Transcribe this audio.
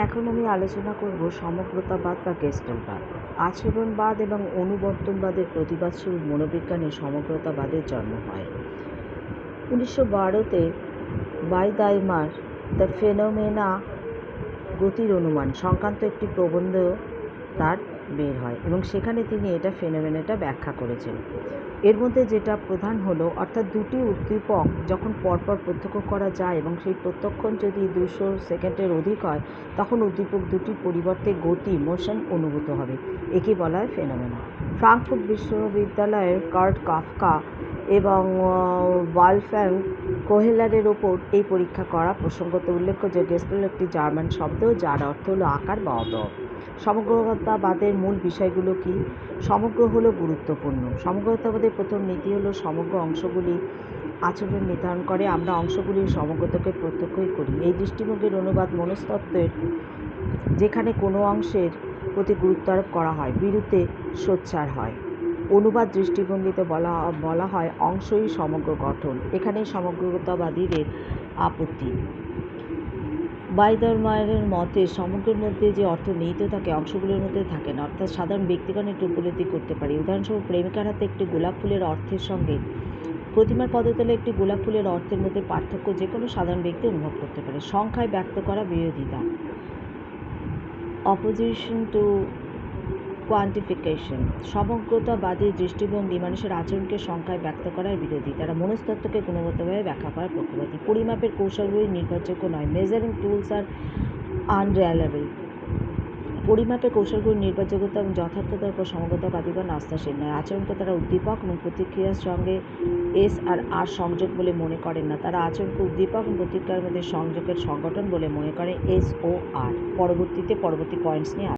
এখন আমি আলোচনা করব সমগ্রতাবাদ বা গেস্টালবাদ আচরণবাদ এবং অনুবর্তনবাদের প্রতিবাদশীল মনোবিজ্ঞানে সমগ্রতাবাদের জন্ম হয়। উনিশশো বারোতে বাইদাইমার দ্য ফেনোমেনা গতির অনুমান সংক্রান্ত একটি প্রবন্ধ তার বের হয় এবং সেখানে তিনি এটা ফেনোমেনাটা ব্যাখ্যা করেছেন। এর মধ্যে যেটা প্রধান হলো, অর্থাৎ দুটি উদ্দীপক যখন পরপর প্রত্যক্ষ করা যায় এবং সেই প্রত্যক্ষণ যদি দুশো সেকেন্ডের অধিক হয়, তখন উদ্দীপক দুটির পরিবর্তে গতি, মোশন অনুভূত হবে। একে বলা হয় ফেনোমেনা। ফ্রাঙ্কফুর্ট বিশ্ববিদ্যালয়ের কার্ট কাফকা এবং ওয়ালফ্যাং কোহেলারের ওপর এই পরীক্ষা করা প্রসঙ্গত উল্লেখ্য যে গেস্পেল একটি জার্মান শব্দ, যার অর্থ হলো আকার বা অবয়ব। সমগ্রতাবাদের মূল বিষয়গুলো কি? সমগ্র হলো গুরুত্বপূর্ণ। সমগ্রতাবাদের প্রথম নীতি হলো সমগ্র অংশগুলি আচরণ নির্ধারণ করে। আমরা অংশগুলির সমগ্রতাকে প্রত্যক্ষই করি। এই দৃষ্টিভঙ্গির অনুবাদ মনস্তত্ত্বের যেখানে কোনো অংশের প্রতি গুরুত্ব আরোপ করা হয়, বিরুদ্ধে সোচ্চার হয়। অনুবাদ দৃষ্টিভঙ্গিতে বলা বলা হয় অংশই সমগ্র গঠন। এখানেই সমগ্রতাবাদীদের আপত্তি। বাইদারমায়ের মতে, সমগ্রের মধ্যে যে অর্থ নিহিত থাকে অংশগুলোর মধ্যে থাকে না। অর্থাৎ সাধারণ ব্যক্তিগণ একটু উপলব্ধি করতে পারে। উদাহরণস্বরূপ, প্রেমিকার হাতে একটি গোলাপ ফুলের অর্থের সঙ্গে প্রতিমার পদতলে একটি গোলাপ ফুলের অর্থের মধ্যে পার্থক্য যে কোনো সাধারণ ব্যক্তি অনুভব করতে পারে। সংখ্যায় ব্যক্ত করা বিরোধিতা। Opposition two quantification. সমগ্রতাবাদী দৃষ্টিভঙ্গি মানুষের আচরণকে সংখ্যায় ব্যক্ত করার বিরোধী। তারা মনস্তত্ত্বকে গুণগতভাবে ব্যাখ্যা করার পক্ষপাতী। পরিমাপের কৌশলগুলি নির্ভরযোগ্য নয়। মেজারিং টুলস আর আনরিয়ালেবল পরিমাপের কৌশলগুলির নির্ভরযোগ্যতা এবং যথার্থতার উপর সমগ্রতাবাদীগণ আস্থাশীল নয়। আচরণকে তারা উদ্দীপক এবং প্রতিক্রিয়ার সঙ্গে এস আর আর সংযোগ বলে মনে করেন না। তারা আচরণকে উদ্দীপক এবং প্রতিক্রিয়ার মধ্যে সংযোগের সংগঠন বলে মনে করে এস ও আর। পরবর্তীতে পরবর্তী পয়েন্টস নিয়ে